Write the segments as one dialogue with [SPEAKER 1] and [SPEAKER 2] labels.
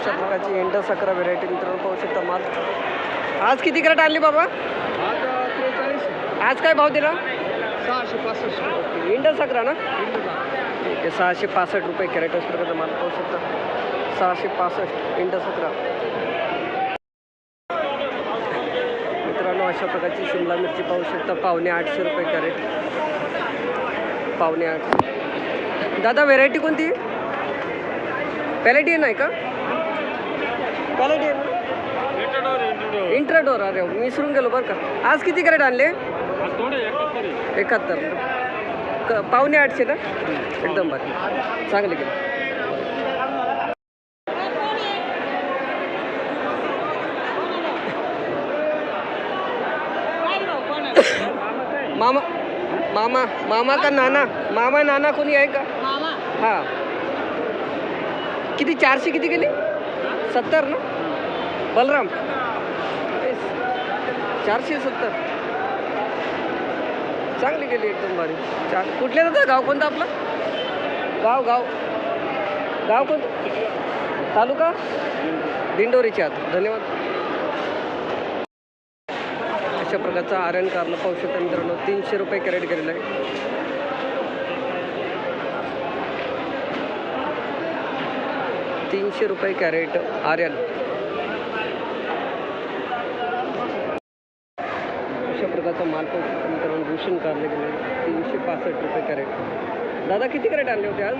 [SPEAKER 1] अशा प्रकारची इंडस अकरा व्हेरायटी मित्रांनो पाहू शकता माल. आज किती कॅरेट आणली बाबा? आज काय भाव दिला?
[SPEAKER 2] सहाशे पासष्ट.
[SPEAKER 1] इंडस अकरा ना ठीक आहे सहाशे पासष्ट रुपये कॅरेट अशा प्रकारचा माल पाहू शकता. सहाशे पासष्ट इंडस अकरा मित्रांनो अशा प्रकारची शिमला मिरची पाहू शकता. पावणे आठशे रुपये कॅरेट. पावणे आठशे. दादा व्हेरायटी कोणती? पॅलेटियन आहे का? पॅलेटियन इंट्राडोर अरे मी विसरून गेलो बरं का. आज किती कॅरेट आणले? एकाहत्तर क पावणे आठशे ना? एकदम बाकी चांगले गेले. मामा मामा मामा का नाना? मामा नाना कोणी आहे का? हां. किती चारशे किती गेली? सत्तर ना? बलराम. चारशे सत्तर. चांगली गेली एकदम भारी. चार कुठले जातं गाव कोणतं आपलं? गाव गाव. गाव कोणतं? तालुका? दिंडोरीचे आत. धन्यवाद. अशा प्रकारचा आर्यन कारला पाहू शकता मित्रांनो. तीनशे रुपये कॅरेट केलेलं आहे. तीनशे रुपये कॅरेट आर्यन. अशा प्रकारचा माल मित्रांनो भूषण कारले गेले. तीनशे पासष्ट रुपये कॅरेट. दादा किती कॅरेट आणले होते आज?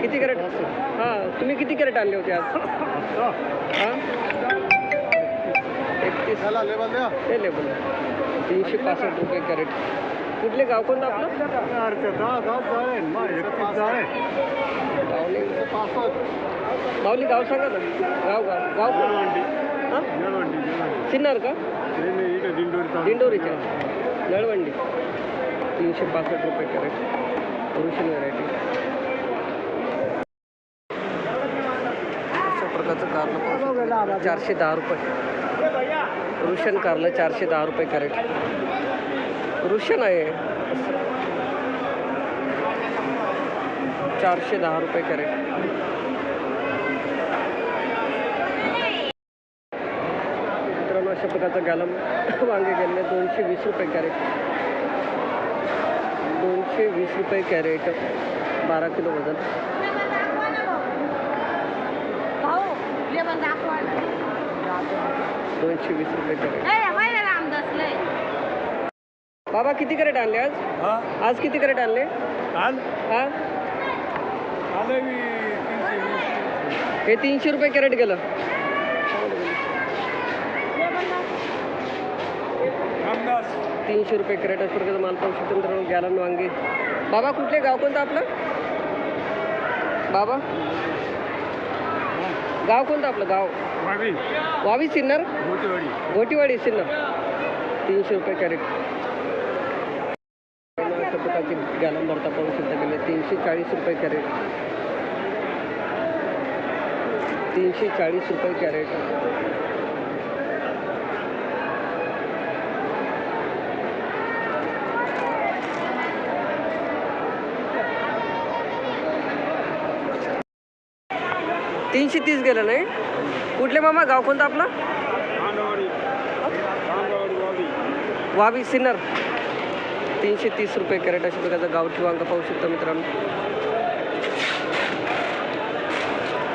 [SPEAKER 1] किती कॅरेट? हां तुम्ही किती कॅरेट आणले होते आज? हां? एकतीस.
[SPEAKER 2] लेबल
[SPEAKER 1] तीनशे पासष्ट रुपये कॅरेट. कुठले गाव कोणतं आपलं? गावले गाव सांगा ना. गाव गाव गाव कोण हां? सिन्नर का?
[SPEAKER 2] नाही, नाही, इकडे दिंडोरी तालुका.
[SPEAKER 1] दिंडोरीच्या. नळवंडी तीनशे पासष्ट रुपये कॅरेट. रुशन व्हरायटी अशा प्रकारचं कारलं पाहू शकता. चारशे दहा रुपये. रुशन कारलं चारशे दहा रुपये कॅरेट. रुशन आहे चारशे दहा रुपये कॅरेट. मित्रांनो अशा प्रकारचा गॅलम वांगे गेलेले दोनशे वीस रुपये कॅरेट. दोनशे वीस रुपये कॅरेट बारा किलो वजन. दोनशे वीस रुपये कॅरेट. बाबा किती कॅरेट आणले आज?
[SPEAKER 2] हा?
[SPEAKER 1] आज किती कॅरेट आणले? हा?
[SPEAKER 2] आलं मी तीनशे वीस.
[SPEAKER 1] हे तीनशे रुपये कॅरेट गेलं.
[SPEAKER 2] रामदास
[SPEAKER 1] तीनशे रुपये कॅरेट प्रकारचा माल पाहू शकतो मित्रांनो गॅलन वांगे. बाबा कुठले गाव कोणतं आपलं? बाबा? गाव कोणतं आपलं? गाव?
[SPEAKER 2] मावी
[SPEAKER 1] वावी सिन्नर? गोटीवाडी सिन्नर. तीनशे रुपये कॅरेट. अशा प्रकारचे गॅलन भरता पाहू शकता गेले तीनशे चाळीस रुपये कॅरेट. तीनशे चाळीस रुपये कॅरेट. तीनशे तीस गेलं नाही? कुठले मामा? गाव कोणतं आपलं?
[SPEAKER 2] वावी
[SPEAKER 1] सिन्नर. तीनशे तीस रुपये कॅरेट अशा प्रकारचा गावठी वांगा पाहू शकता मित्रांनो.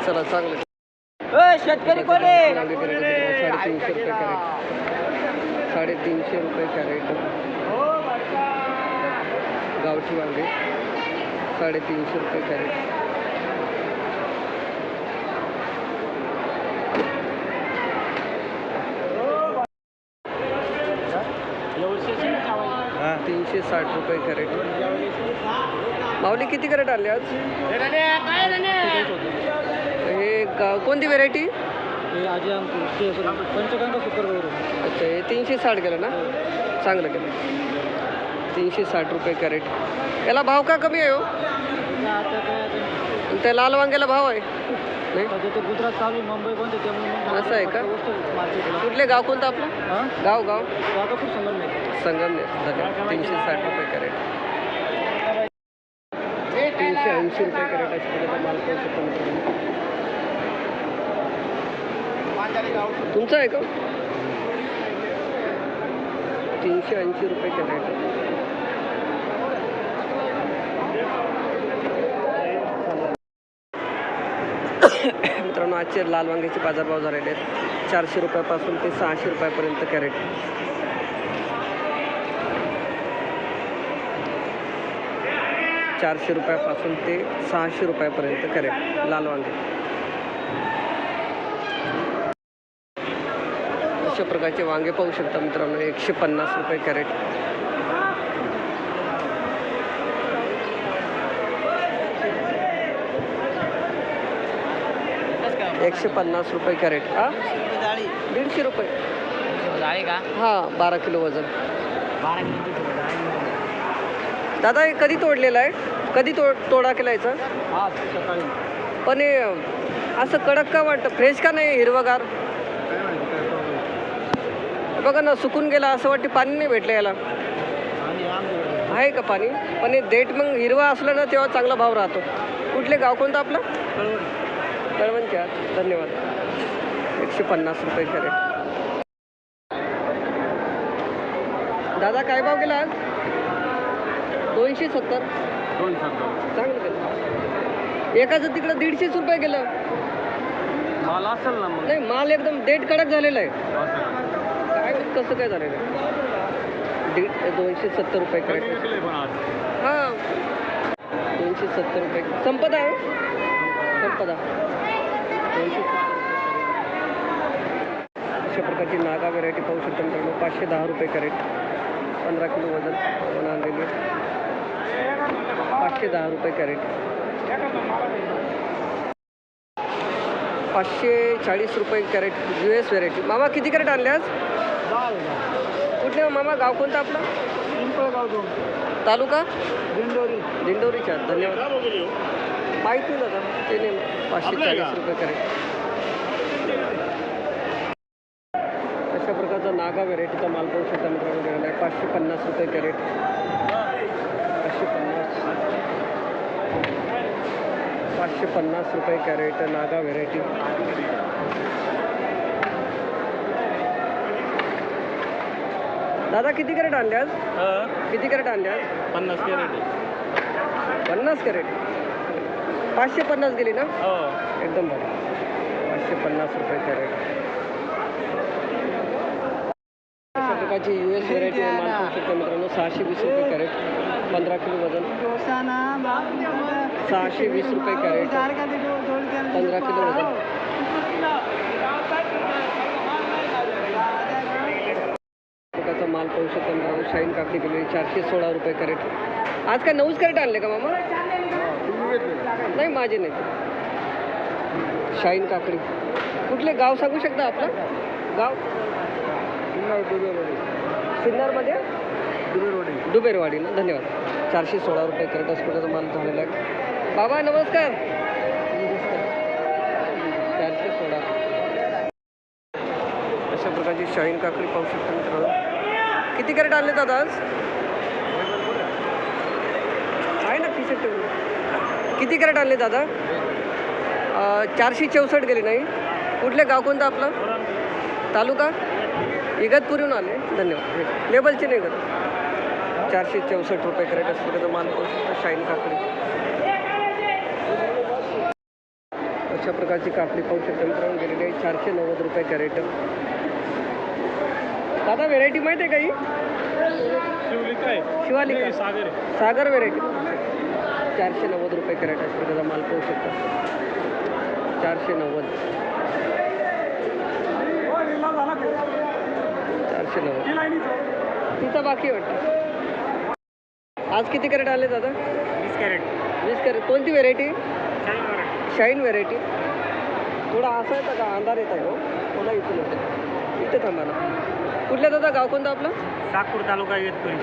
[SPEAKER 1] चला चांगलं.
[SPEAKER 3] शेतकरी
[SPEAKER 1] साडेतीनशे रुपये कॅरेट. साडेतीनशे रुपये कॅरेट. गावठी वांगे. साडेतीनशे रुपये कॅरेट. तीनशे साठ रुपये कॅरेट. माऊली किती कॅरेट आले आज? हे गा कोणती व्हेरायटी
[SPEAKER 2] पंचगंगा
[SPEAKER 1] अच्छा हे तीनशे साठ गेलं ना? चांगलं गेलं तीनशे साठ रुपये कॅरेट. याला भाव का कमी आहे हो? आणि त्या लाल वांग्याला भाव आहे? नाही
[SPEAKER 2] गुजरात चालू मुंबई बंद त्यामुळे
[SPEAKER 1] असं आहे का? कुठले गाव कोणतं आपलं? गाव गाव? संगमनेर धन्यवाद. तीनशे साठ रुपये कॅरेट. तीनशे ऐंशी रुपये कॅरेट माल मित्रांनो. तुमचं आहे का? तीनशे ऐंशी रुपये कॅरेट मित्रांनो आजचे लाल वांग्याचे बाजारभाव झालेले आहेत. चारशे रुपयापासून ते सहाशे रुपयापर्यंत कॅरेट. चारशे रुपयापासून ते सहाशे रुपयापर्यंत कॅरेट लाल वांगे. अशा प्रकारचे वांगे पाहू शकता मित्रांनो एकशे पन्नास रुपये कॅरेट. एकशे पन्नास रुपये कॅरेट. हा? दीडशे रुपये.
[SPEAKER 3] का?
[SPEAKER 1] हां बारा किलो वजन. दादा हे कधी तोडलेलं आहे? कधी तो तोडा केला याचा?
[SPEAKER 2] हा
[SPEAKER 1] पण हे असं कडक का वाटतं? फ्रेश का नाही हिरवगार? बघा ना सुकून गेला असं वाटते पाणी नाही भेटलं याला. आहे का पाणी? पण हे देठ मग हिरवा असलं ना तेव्हा चांगला भाव राहतो. कुठले गाव कोणतं आपलं? कळवणच्या. धन्यवाद. एकशे पन्नास रुपये कॅरेट दादा काय भाव गेला आज? दोनशे सत्तर. चांगलं गेलं एकाचं तिकडं दीडशेच रुपये गेलं.
[SPEAKER 2] मला असेल ना
[SPEAKER 1] नाही माल एकदम देठ कडक झालेला आहे. काय कसं काय झालेलं आहे? दीड दोनशे सत्तर रुपये कॅरेट
[SPEAKER 2] आज.
[SPEAKER 1] हां. दोनशे सत्तर रुपये. संपदा आहे? संपदा. अशा प्रकारची नागा व्हेरायटी पाहू शकता मित्रांनो. पाचशे दहा रुपये कॅरेट पंधरा किलो वजन आणलेली. पाचशे दहा रुपये कॅरेट पाचशे चाळीस रुपये कॅरेट यू एस व्हेरायटी मामा किती कॅरेट आणले आज? कुठले हो मामा? गाव कोणतं आपलं? तालुका?
[SPEAKER 2] दिंडोरी.
[SPEAKER 1] दिंडोरीच्या. धन्यवाद. माहिती नाही दादा ते नाही पाचशे चाळीस रुपये कॅरेट अशा प्रकारचा नागा व्हेरायटीचा माल पाहू शकता मित्रांनो गेलेला आहे. पाचशे पन्नास रुपये कॅरेट. पाचशे पन्नास. पाचशे पन्नास रुपये कॅरेट नागा व्हेरायटी. दादा किती कॅरेट आणले आज? किती कॅरेट आणले आज?
[SPEAKER 2] पन्नास कॅरेट.
[SPEAKER 1] पन्नास कॅरेट. पाचशे पन्नास गेली ना?
[SPEAKER 2] हो.
[SPEAKER 1] एकदम बरं पाचशे पन्नास रुपये कॅरेट प्रकारची यू एस व्हेरायटी माल पाहू शकता मित्रांनो. सहाशे वीस रुपये कॅरेट पंधरा किलो वजन. सहाशे वीस रुपये कॅरेट पंधरा किलो वजन. प्रकारचा माल पाहू शकता मित्रांनो. शाईन काकडी केलेली चारशे सोळा रुपये कॅरेट आज काय नऊच कॅरेट आणले का मामा? नाही माझे नाही. शाईन काकडी. कुठले गाव सांगू शकता आपलं? गाव? सिन्नरमध्ये? डुबेरवाडी ना? धन्यवाद. चारशे सोळा रुपये कॅरेट असं माल झालेला आहे. बाबा नमस्कार. चारशे सोळा. अशा प्रकारची शाईन काकडी पाहू शकता मित्रांनो. किती कॅरेट आणले दादा आज? आहे ना टी शर्ट किती कॅरेट आणले दादा? चारशे चौसष्ट गेले नाही. कुठले गाव कोणतं आपलं? तालुका? इगतपुरीहून आले. धन्यवाद. लेबलचे नाही करत चारशे चौसष्ट रुपये कॅरेट असतो त्याचा माल पाहू शकता. शाईन काकडी. अशा प्रकारची काकडी पाहू शकता मित्रांनो. गेलेली आहे चारशे नव्वद रुपये कॅरेट. दादा व्हेरायटी माहिती आहे का ही?
[SPEAKER 2] शिवलिक. सागर
[SPEAKER 1] व्हेरायटी चारशे नव्वद रुपये कॅरेट असतो त्याचा माल पाहू शकता. चारशे नव्वद. चारशे नव्वद. तिथं बाकी वाटतं. आज किती कॅरेट आले दादा?
[SPEAKER 2] वीस कॅरेट.
[SPEAKER 1] वीस कॅरेट. कोणती व्हेरायटी? Shine variety. थोडा असा येतं का? अंधार येतं का? थोडा इथून येतं. इथं थांबा ना. कुठल्या दादा? गाव कोणतं आपलं?
[SPEAKER 2] नागपूर तालुका इगतपुरी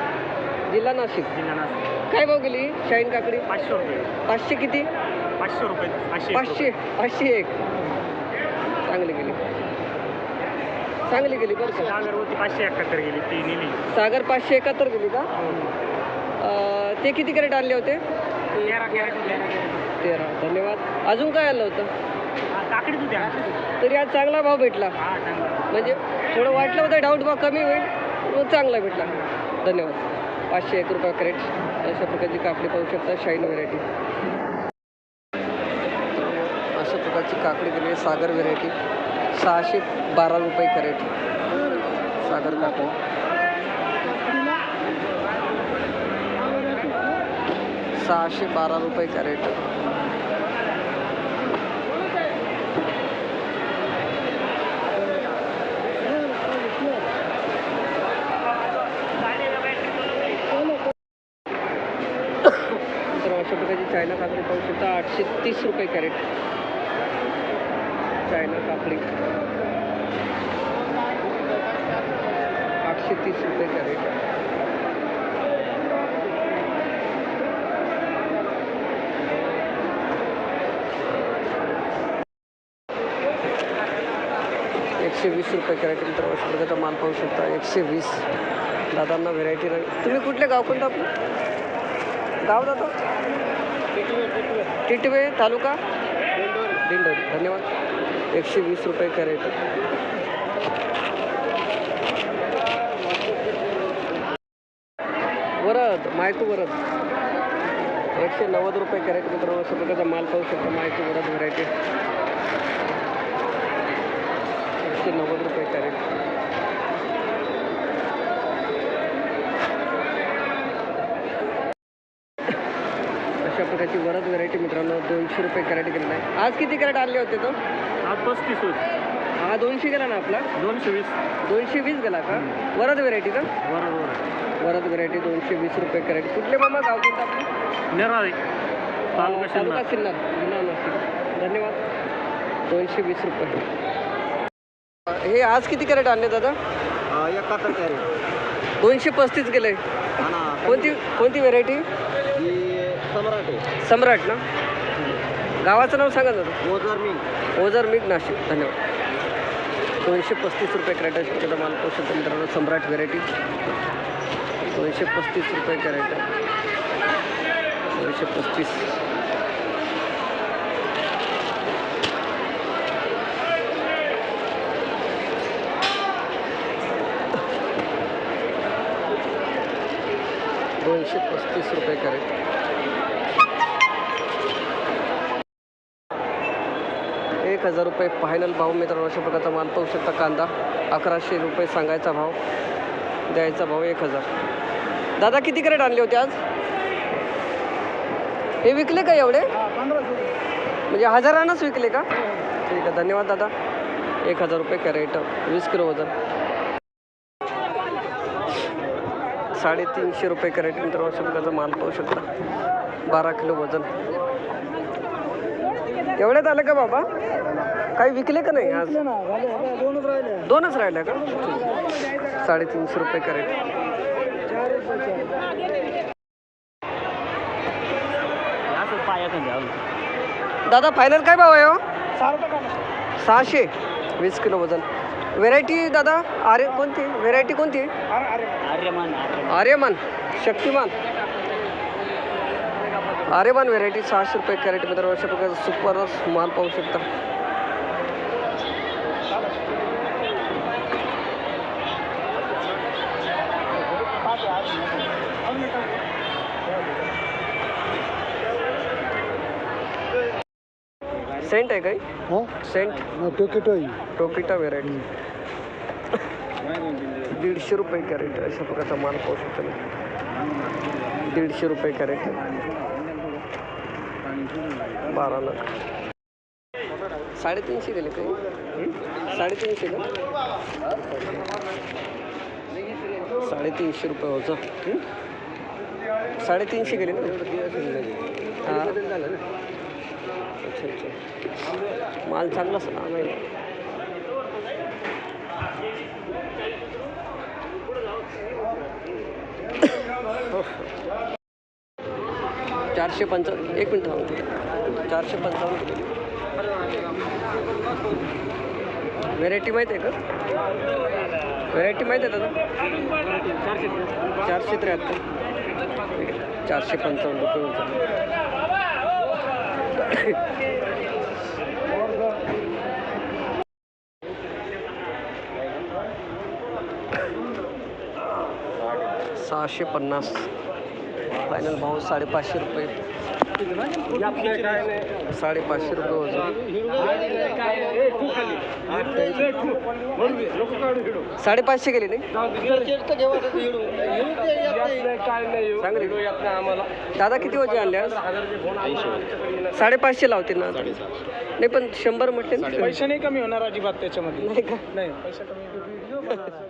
[SPEAKER 1] जिल्हा नाशिक.
[SPEAKER 2] जिल्हा नाशिक.
[SPEAKER 1] काय भाव गेली? शाईन काकडी?
[SPEAKER 2] पाचशे रुपये.
[SPEAKER 1] पाचशे किती?
[SPEAKER 2] पाचशे रुपये. पाचशे
[SPEAKER 1] पाचशे. पाचशे एक. चांगली गेली. चांगली गेली बरं का.
[SPEAKER 2] सागर होती पाचशे एकाहत्तर गेली ती नेली.
[SPEAKER 1] सागर पाचशे एकाहत्तर गेली का? अं, ते किती कॅरेट आणले होते?
[SPEAKER 2] तेरा कॅरेट
[SPEAKER 1] तेरा. धन्यवाद. अजून काय आलं होतं?
[SPEAKER 2] काकडीच होत्या
[SPEAKER 1] तरी आज चांगला भाव भेटला.
[SPEAKER 2] हा चांगला.
[SPEAKER 1] म्हणजे थोडं वाटलं होतं डाऊट बा कमी होईल चांगला भेटला. धन्यवाद. पाचशे एक रुपये कॅरेट अशा प्रकारची काकडी पाहू शकता शाईन व्हेरायटी अशा प्रकारची काकडी दिली सागर व्हेरायटी सहाशे बारा रुपये कॅरेट सागर काकडी सहाशे बारा रुपये कॅरेट तर अशा प्रकारची चायना काकडी पाहू शकता तीस रुपये कॅरेट. चायना काकडी. आठशे तीस रुपये कॅरेट. एकशे वीस रुपये कॅरेट नंतर अशा माल पाहू शकता. एकशे वीस. दादांना व्हेरायटी तुम्ही कुठले गाव कोणतं आपलं? गाव दादा? टिटवे तालुका? दिंडोरी. धन्यवाद. एकशे वीस रुपये कॅरेट. वरद मायकू वरद. एकशे नव्वद रुपये कॅरेट मित्रांनो अशा प्रकारचा माल पाहू शकतो मायकू वरद व्हरायटी एकशे नव्वद रुपये कॅरेट. प्रकारची वरद व्हरायटी मित्रांनो दोनशे रुपये कॅरेट गेलेला आहे. आज किती कॅरेट आणले होते तो?
[SPEAKER 2] आज पस्तीस होत
[SPEAKER 1] हा दोनशे गेला ना आपला?
[SPEAKER 2] दोनशे वीस.
[SPEAKER 1] दोनशे वीस गेला का? वरद व्हेरायटी का?
[SPEAKER 2] बरोबर
[SPEAKER 1] वरद. व्हेरायटी दोनशे वीस रुपये कॅरेट. कुठले मामा गाव कोणतं आपलं?
[SPEAKER 2] नेराळे. तालुका.
[SPEAKER 1] सिन्नर जिल्हा नाशिक धन्यवाद. दोनशे वीस रुपये. हे आज किती कॅरेट आणले दादा?
[SPEAKER 4] एकाहत्तर कॅरेट.
[SPEAKER 1] दोनशे पस्तीस गेले.
[SPEAKER 4] हा ना
[SPEAKER 1] कोणती कोणती व्हेरायटी
[SPEAKER 4] ही सम्राट
[SPEAKER 1] ना? गावाचं नाव सांगा दादा
[SPEAKER 4] ओझर मी
[SPEAKER 1] ओझर मीठ नाशिक. धन्यवाद. दोनशे पस्तीस रुपये कॅरेट आहे त्याचा माल शकतो मित्रांनो सम्राट व्हेरायटी. दोनशे पस्तीस रुपये कॅरेट दोनशे पस्तीस. दोनशे पस्तीस रुपये कॅरेट. हजार रुपये फायनल भाव मित्रांनो अशा प्रकारचा माल पाहू शकता कांदा. अकराशे रुपये सांगायचा भाव. द्यायचा भाव एक हजार. दादा किती कॅरेट आणले होते आज? हे विकले का एवढे? म्हणजे हजारानंच विकले का? ठीक आहे धन्यवाद दादा. एक हजार रुपये कॅरेट वीस किलो वजन. साडेतीनशे रुपये कॅरेट मित्रांनो अशा प्रकारचा माल पाहू शकता. बारा किलो वजन. एवढ्यात आलं का बाबा? काही विकले का नाही आज?
[SPEAKER 4] दोनच राहिले
[SPEAKER 1] दोनच का? साडेतीनशे रुपये
[SPEAKER 2] करेल.
[SPEAKER 1] दादा फायनल काय भाव आहे हो? सहाशे. वीस किलो वजन. व्हेरायटी दादा आर्य कोणती? व्हेरायटी कोणती?
[SPEAKER 2] आर्यमान
[SPEAKER 1] आर्यमान. शक्तिमान. आर्यमान व्हेरायटी सहाशे रुपये कॅरेट मित्रांनो अशा प्रकारचा सुपरच माल पाहू शकता. सेंट आहे काही?
[SPEAKER 4] हो?
[SPEAKER 1] सेंट
[SPEAKER 4] टोकेट
[SPEAKER 1] टोकिटा व्हेरायटी दीडशे रुपये कॅरेट अशा प्रकारचा माल पाहू शकता. दीडशे रुपये कॅरेट बारा लाख साडेतीनशे गेले काही? साडेतीनशे का? साडेतीनशे रुपये होतं साडेतीनशे गेले ना? हां. अच्छा अच्छा. माल चांगला नाही चारशे पंचावन्न एक मिनिट थांबा. चारशे पंचावन्न व्हेरायटी माहीत आहे का? व्हेरायटी माहीत आहे दादा चारशे त्र्याहत्तर. चारशे पंचावन्न रुपये सहाशे पन्नास. फायनल भाव साडेपाचशे रुपये. साडेपाचशे रुपये साडेपाचशे गेले नाही? चांगले. दादा किती वाजे आणले आज? साडेपाचशे लावते ना नाही पण शंभर म्हटले.
[SPEAKER 5] पैसे नाही कमी होणार अजिबात त्याच्यामध्ये.
[SPEAKER 1] नाही का?
[SPEAKER 5] नाही पैसे कमी